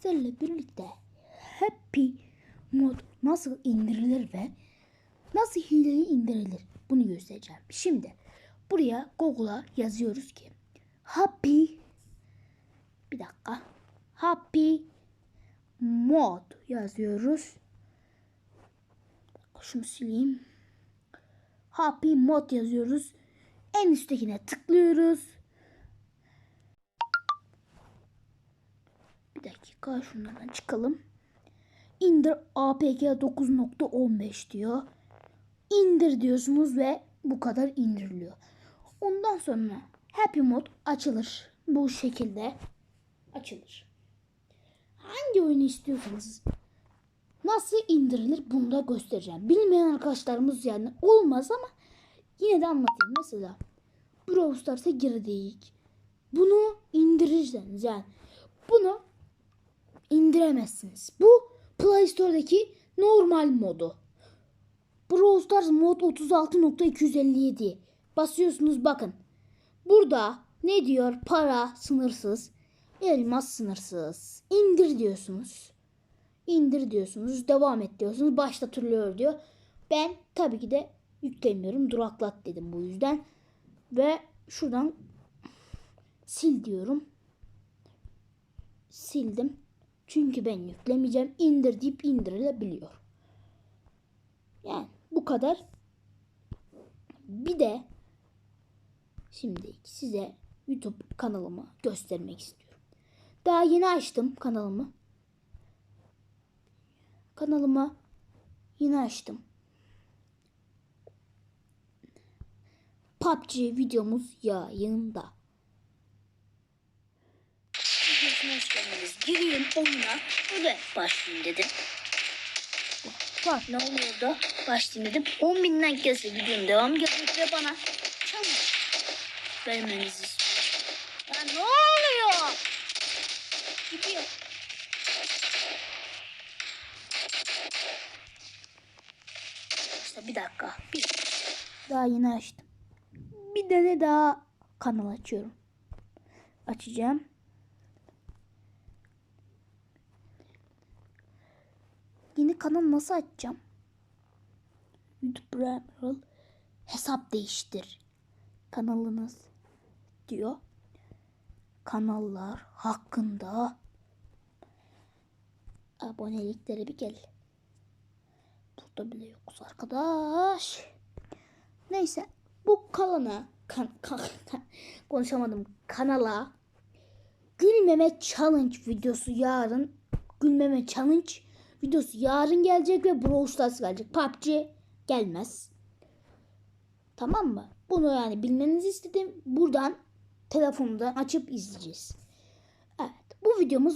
sizlerle birlikte Happy mod nasıl indirilir ve nasıl hileyi indirilir bunu göstereceğim. Şimdi buraya Google'a yazıyoruz ki Happy bir dakika Happy mod yazıyoruz. Şunu sileyim. Happy mod yazıyoruz. En üsttekine tıklıyoruz. Bir dakika şunlardan çıkalım. İndir APK 9.15 diyor. İndir diyorsunuz ve bu kadar indiriliyor. Ondan sonra Happy Mod açılır. Bu şekilde açılır. Hangi oyunu istiyorsanız nasıl indirilir bunu da göstereceğim. Bilmeyen arkadaşlarımız yani olmaz ama yine de anlatayım. Mesela Brawl Stars'a girdik. Bunu indirirseniz yani bunu indiremezsiniz. Bu Play Store'daki normal modu. Brawl Stars mod 36.257. Basıyorsunuz bakın. Burada ne diyor? Para sınırsız, elmas sınırsız. İndir diyorsunuz. İndir diyorsunuz. Devam et diyorsunuz. Başlatılıyor diyor. Ben tabii ki de yüklemiyorum. Duraklat dedim bu yüzden. Ve şuradan sil diyorum. Sildim. Çünkü ben yüklemeyeceğim. İndir deyip indirilebiliyor. Yani bu kadar. Bir de şimdi size YouTube kanalımı göstermek istiyorum. Daha yeni açtım kanalımı. Kanalıma yeni açtım. PUBG videomuz yayında. Gireyim oyuna. Öyle başlayayım dedim. Bak ne oluyordu? Başlayayım dedim. 10 binden kese videonun devam gelecek ve bana çabuk vermenizi istiyorum. Ya ne oluyor? Gidiyor. İşte bir dakika. Bir Daha yeni açtım. Bir tane daha kanal açıyorum. Açacağım. Yeni kanal nasıl açacağım? YouTube Premier hesap değiştir. Kanalınız diyor. Kanallar hakkında aboneliklere bir gel. Burada bile yokuz arkadaş. Neyse bu kalana kan, kan- kan- konuşamadım kanala gülmeme challenge videosu yarın gülmeme challenge videosu yarın gelecek ve Brawl Stars gelecek. PUBG gelmez. Tamam mı? Bunu yani bilmenizi istedim. Buradan telefondan açıp izleyeceğiz. Evet bu videomuz